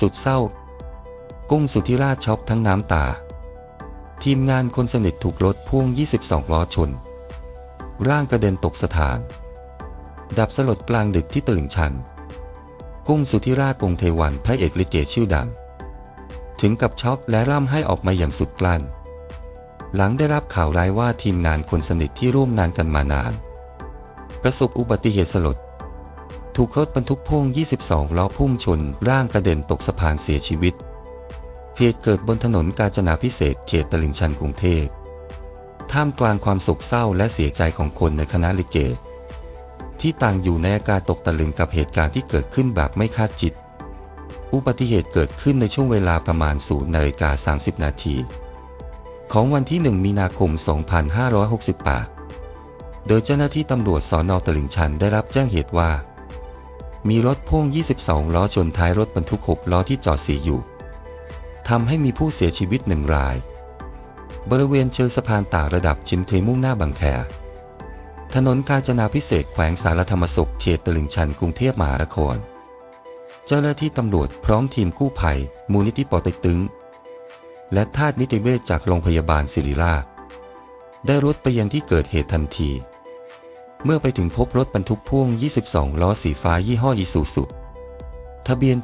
สุดเศร้า กุ้งสุธิราชช็อกทั้งน้ำตา ทีมงานคนสนิทถูกรถพ่วง 22 ล้อชน ร่างกระเด็นตกสถาน ดับสลดกลางดึกที่ตื่นชัน กุ้งสุธิราชวงเทวันพระเอกลิเกชื่อดัง ถึงกับช็อกและร่ำให้ออกมาอย่างสุดกลั้น หลังได้รับข่าวร้ายว่าทีมงานคนสนิทที่ร่วมงานกันมานาน ประสบอุบัติเหตุสลด ถูกรถบรรทุกพ่วง 22 ล้อพุ่งชน ร่างกระเด็นตกสะพานเสียชีวิต เหตุเกิดบนถนนกาญจนาพิเศษเขตตลิ่งชันกรุงเทพ ท่ามกลางความโศกเศร้าและเสียใจของคนในคณะลิเก ที่ต่างอยู่ในอาการตกตะลึงกับเหตุการณ์ที่เกิดขึ้นแบบไม่คาดคิดอุบัติเหตุเกิดขึ้นในช่วงเวลาประมาณ0นาฬิกา30 นาทีของวันที่ 1 มีนาคม 2568 โดยเจ้าหน้าที่ตำรวจสอนอตลิ่งชันได้รับแจ้งเหตุว่า มีรถพ่วง 22 ล้อชนท้ายรถบรรทุก 6 ล้อที่จอดเสียอยู่ทำให้มีผู้เสียชีวิตหนึ่งราย บริเวณเชิงสะพานต่างระดับชินเทมุ่งหน้าบางแค ถนนกาญจนาพิเศษแขวงสารธรรมสุขเขตตลิ่งชันกรุงเทพมหานคร เจ้าหน้าที่ตำรวจพร้อมทีมกู้ภัย มูลนิธิปอเต็กตึง และทย์นิติเวชจากโรงพยาบาลศิริราชได้รุดไปยังที่เกิดเหตุทันที เมื่อไปถึงพบรถบรรทุกพ่วง 22 ล้อสีฟ้ายี่ห้ออีซูซุทะเบียน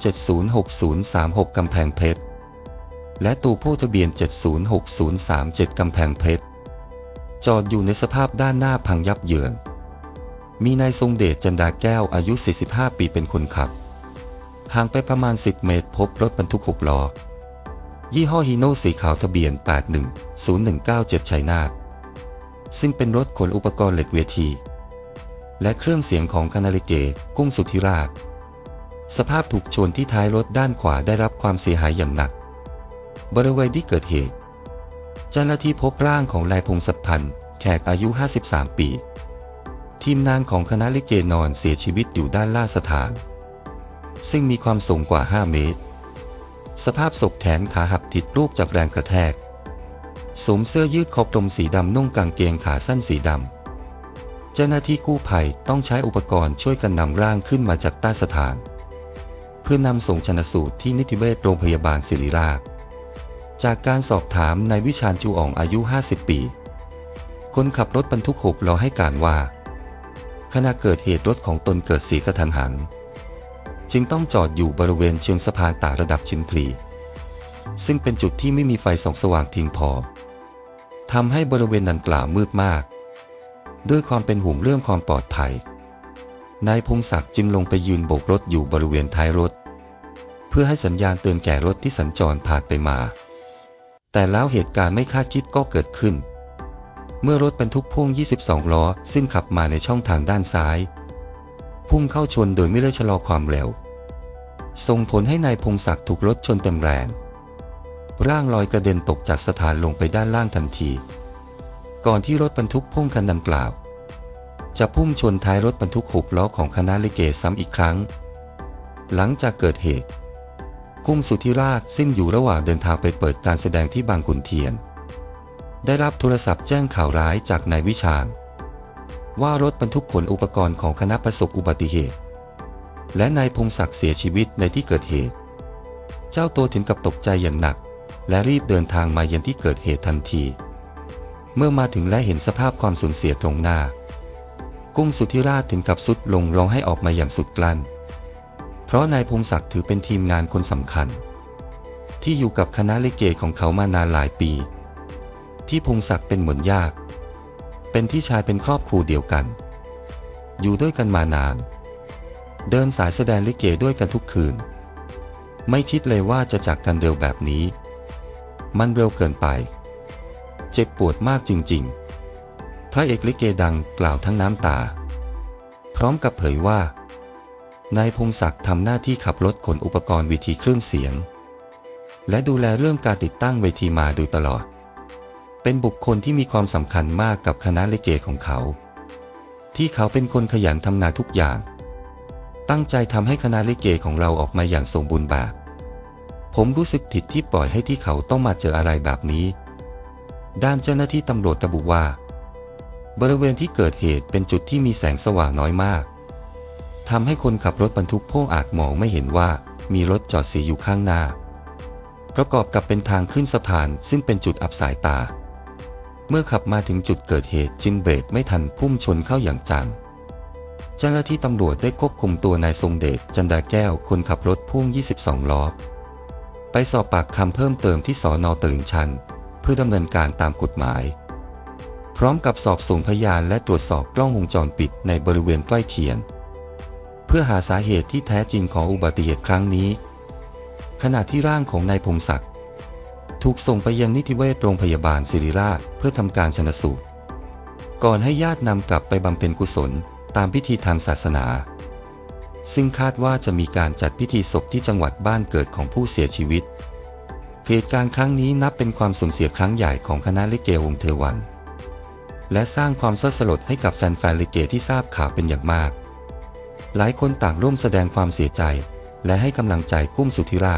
706036 กำแพงเพชร และตู้ผู้ทะเบียน 706037 กำแพงเพชร จอดอยู่ในสภาพด้านหน้าพังยับเยิน มีนายทรงเดชจันดาแก้วอายุ 45 ปีเป็นคนขับ ห่างไปประมาณ 10 เมตรพบรถบรรทุก 6 ล้อ ยี่ห้อฮีโน่สีขาวทะเบียน 810197 ชัยนาท ซึ่งเป็นรถขนอุปกรณ์เหล็กเวที และเครื่องเสียงของคณะลิเกกุ้งสุธิราชสภาพถูกชนที่ท้ายรถด้านขวาได้รับความเสียหายอย่างหนัก บริเวณที่เกิดเหตุ เจ้าหน้าที่พบร่างของนายพงศพันธ์แขกอายุ 53 ปี ทีมงานของคณะลิเกนอนเสียชีวิตอยู่ด้านล่างสถาน ซึ่งมีความสูงกว่า 5 เมตร สภาพศพแขนขาหักติดรูปจากแรงกระแทกสวมเสื้อยืดคอกลมสีดำนุ่งกางเกงขาสั้นสีดำ เจ้าหน้าที่กู้ภัยต้องใช้อุปกรณ์ช่วยกันนำร่างขึ้นมาจากใต้สถาน เพื่อนำส่งชนสูตรที่นิติเวชโรงพยาบาลศิริราช จากการสอบถามนายวิชาญจูอ่องอายุ 50 ปี คนขับรถบรรทุกหกล้อให้การว่า ขณะเกิดเหตุรถของตนเกิดเสียกระทันหัน จึงต้องจอดอยู่บริเวณเชิงสะพานต่างระดับชินพลีซึ่งเป็นจุดที่ไม่มีไฟส่องสว่างเพียงพอทำให้บริเวณดังกล่าวมืดมาก ด้วยความเป็นห่วงเรื่องความปลอดภัย นายพงศักดิ์จึงลงไปยืนโบกรถอยู่บริเวณท้ายรถ เพื่อให้สัญญาณเตือนแก่รถที่สัญจรผ่านไปมา แต่แล้วเหตุการณ์ไม่คาดคิดก็เกิดขึ้น เมื่อรถบรรทุกพ่วง 22 ล้อ ซึ่งขับมาในช่องทางด้านซ้าย พุ่งเข้าชนโดยไม่ได้ชะลอความเร็ว ส่งผลให้นายพงศักดิ์ถูกรถชนเต็มแรงร่างลอยกระเด็นตกจากสถานลงไปด้านล่างทันที ก่อนที่รถบรรทุกพุ่งคันดังกล่าว จะพุ่งชนท้ายรถบรรทุกหกล้อของคณะลิเกซ้ำอีกครั้ง หลังจากเกิดเหตุ กุ้งสุธิราชซึ่งอยู่ระหว่างเดินทางไปเปิดการแสดงที่บางขุนเทียน ได้รับโทรศัพท์แจ้งข่าวร้ายจากนายวิชาญว่ารถบรรทุกขนอุปกรณ์ของคณะประสบอุบัติเหตุ และนายพงศักดิ์เสียชีวิตในที่เกิดเหตุ เจ้าตัวถึงกับตกใจอย่างหนัก และรีบเดินทางมายังที่เกิดเหตุทันที เมื่อมาถึงและเห็นสภาพความสูญเสียตรงหน้า กุ้งสุธิราชถึงกับสุดลงร้องให้ออกมาอย่างสุดกลั้น เพราะนายพงศักดิ์ถือเป็นทีมงานคนสำคัญ ที่อยู่กับคณะลิเกของเขามานานหลายปีที่พงศักดิ์เป็นเหมือนญาติเป็นพี่ชายเป็นครอบครัวเดียวกัน อยู่ด้วยกันมานาน เดินสายแสดงลิเกด้วยกันทุกคืน ไม่คิดเลยว่าจะจากกันเร็วแบบนี้ มันเร็วเกินไป เจ็บปวดมากจริง ๆ พระเอกลิเกดังกล่าวทั้งน้ำตา พร้อมกับเผยว่า นายพงศักดิ์ทำหน้าที่ขับรถขนอุปกรณ์วิธีเครื่องเสียง และดูแลเรื่องการติดตั้งเวทีมาโดยตลอด เป็นบุคคลที่มีความสำคัญมากกับคณะลิเกของเขา ที่เขาเป็นคนขยันทำงานทุกอย่าง ตั้งใจทำให้คณะลิเกของเราออกมาอย่างสมบูรณ์แบบผมรู้สึกผิดที่ปล่อยให้ที่เขาต้องมาเจออะไรแบบนี้ ด้านเจ้าหน้าที่ตำรวจระบุว่า บริเวณที่เกิดเหตุเป็นจุดที่มีแสงสว่างน้อยมากทำให้คนขับรถบรรทุกพ่วงอาจมองไม่เห็นว่ามีรถจอดเสียอยู่ข้างหน้า ประกอบกับเป็นทางขึ้นสะพานซึ่งเป็นจุดอับสายตา เมื่อขับมาถึงจุดเกิดเหตุจึงเบรกไม่ทันพุ่งชนเข้าอย่างจัง เจ้าหน้าที่ตำรวจได้ควบคุมตัวนายทรงเดชจันดาแก้วคนขับรถพ่วง 22 ล้อ ไปสอบปากคำเพิ่มเติมที่สอนอตลิ่งชันเพื่อดำเนินการตามกฎหมาย พร้อมกับสอบสวนพยานและตรวจสอบกล้องวงจรปิดในบริเวณใกล้เคียงเพื่อหาสาเหตุที่แท้จริงของอุบัติเหตุครั้งนี้ ขณะที่ร่างของนายพงศักดิ์ถูกส่งไปยังนิติเวชโรงพยาบาลศิริราชเพื่อทำการชนสูตร ก่อนให้ญาตินำกลับไปบำเพ็ญกุศลตามพิธีทางศาสนา ซึ่งคาดว่าจะมีการจัดพิธีศพที่จังหวัดบ้านเกิดของผู้เสียชีวิต เหตุการณ์ครั้งนี้นับเป็นความสูญเสียครั้งใหญ่ของคณะลิเกวงเทวัน และสร้างความเศร้าสลดให้กับแฟนๆลิเกที่ทราบข่าวเป็นอย่างมาก หลายคนต่างร่วมแสดงความเสียใจ และให้กำลังใจกุ้มสุธิรา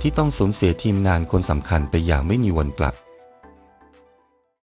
ที่ต้องสูญเสียทีมงานคนสำคัญไปอย่างไม่มีวันกลับ